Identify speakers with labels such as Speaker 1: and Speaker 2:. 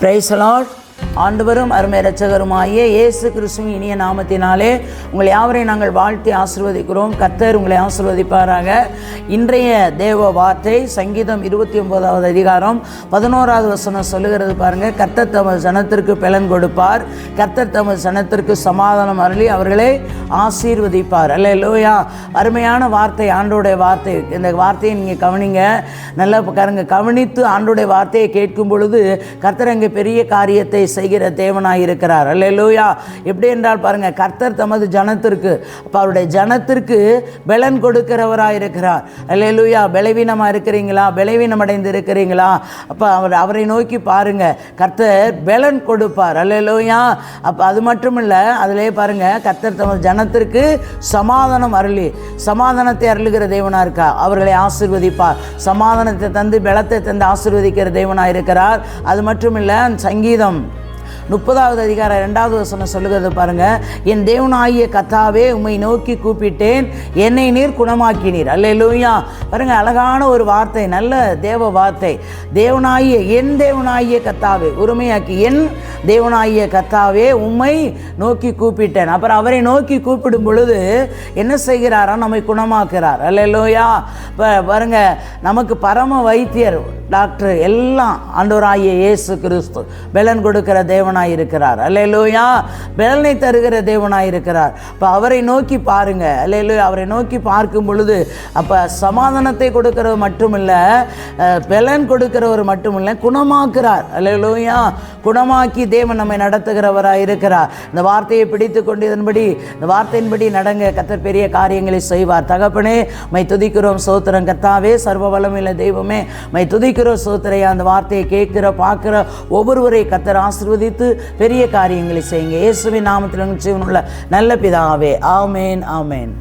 Speaker 1: பிரைசலாட் ஆண்டவரும் அருமை இரட்சகருமாயே இயேசு கிறிஸ்துவின் இனிய நாமத்தினாலே உங்களை யாவரையும் நாங்கள் வாழ்த்தி ஆசிர்வதிக்கிறோம். கர்த்தர் உங்களை ஆசிர்வதிப்பாராக. இன்றைய தேவ வார்த்தை சங்கீதம் இருபத்தி ஒன்பதாவது அதிகாரம் பதினோராவது வசனம் சொல்லுகிறது பாருங்கள் கர்த்தர் தமது ஜனத்திற்கு பலன் கொடுப்பார். கர்த்தர் தமது ஜனத்திற்கு சமாதானம் அருளி அவர்களை ஆசீர்வதிப்பார். அல்ல லோயா அருமையான வார்த்தை ஆண்டோடைய வார்த்தை. இந்த வார்த்தையை நீங்கள் கவனிங்க. நல்லா பாருங்க கவனித்து ஆண்டோடைய வார்த்தையை கேட்கும் பொழுது கர்த்தர் அங்கே பெரிய காரியத்தை செய்கிற தேவனாக இருக்கிறார் அல்லேலூயா. எப்படி என்றால் பாருங்க கர்த்தர் தமது ஜனத்திற்கு அப்போ அவருடைய ஜனத்திற்கு பலன் கொடுக்கிறவராக இருக்கிறார் அல்லேலூயா. பலவீனமாக இருக்கிறீங்களா பலவீனம் அடைந்து இருக்கிறீங்களா அப்போ அவர் அவரை நோக்கி பாருங்க கர்த்தர் பலன் கொடுப்பார். அல்லேலூயா. அப்போ அது மட்டும் இல்லை அதிலே பாருங்க கர்த்தர் தமது ஜனத்திற்கு சமாதானம் அருளி சமாதானத்தை அருளுகிற தேவனாக இருக்கா அவர்களை ஆசிர்வதிப்பார். சமாதானத்தை தந்து பலத்தை தந்து ஆசிர்வதிக்கிற தேவனாக இருக்கிறார் அது மட்டும் இல்லை சங்கீதம். முப்பதாவது அதிகாரம் ரெண்டாவது வசனம் சொல்லுகிறது பாருங்க. என் தேவனாகிய கத்தாவே உம்மை நோக்கி கூப்பிட்டேன். என்னை நீர் குணமாக்கினீர். அல்லேலூயா. பாருங்க அழகான ஒரு வார்த்தை நல்ல தேவ வார்த்தை. தேவனாகிய என் தேவனாகிய கத்தாவே உரிமையாக்கி என் தேவனாகிய கத்தாவே உம்மை நோக்கி கூப்பிட்டேன். அப்புறம் அவரை நோக்கி கூப்பிடும் பொழுது என்ன செய்கிறாரா? நம்மை குணமாக்குறார். லோயா இப்போ பாருங்க நமக்கு பரம வைத்தியர் டாக்டர் எல்லாம் ஆண்டவராகிய இயேசு கிறிஸ்து பலன் கொடுக்கிற தேவனாக இருக்கிறார் அல்லையிலோயா பலனை தருகிற தேவனாக இருக்கிறார் இப்போ அவரை நோக்கி பாருங்க. அல்லேலூயா. அவரை நோக்கி பார்க்கும் பொழுது அப்போ சமாதானத்தை கொடுக்கிறவர் மட்டுமில்ல அஹ், பலன் கொடுக்கிறவர் மட்டுமில்ல குணமாக்குறார். அல்லையிலோயா குணமாக்கி தேவன் நம்மை நடத்துகிறவராக இருக்கிறார் இந்த வார்த்தையை பிடித்து கொண்டு இதன்படி இந்த வார்த்தையின்படி நடங்க. கத்தர் பெரிய காரியங்களை செய்வார். தகப்பனே மை துதிக்கிறோம். சோத்திரம். கத்தாவே சர்வ வளமில்ல தெய்வமே மை துதிக்கிறோம் சோத்திரையா அந்த வார்த்தையை கேட்கிற பார்க்குற ஒவ்வொருவரை கத்தர் ஆசிர்வதித்து பெரிய காரியங்களை செய்யுங்க. இயேசுவின் நாமத்தில் உள்ள நல்ல பிதாவே. ஆமேன் ஆமேன்.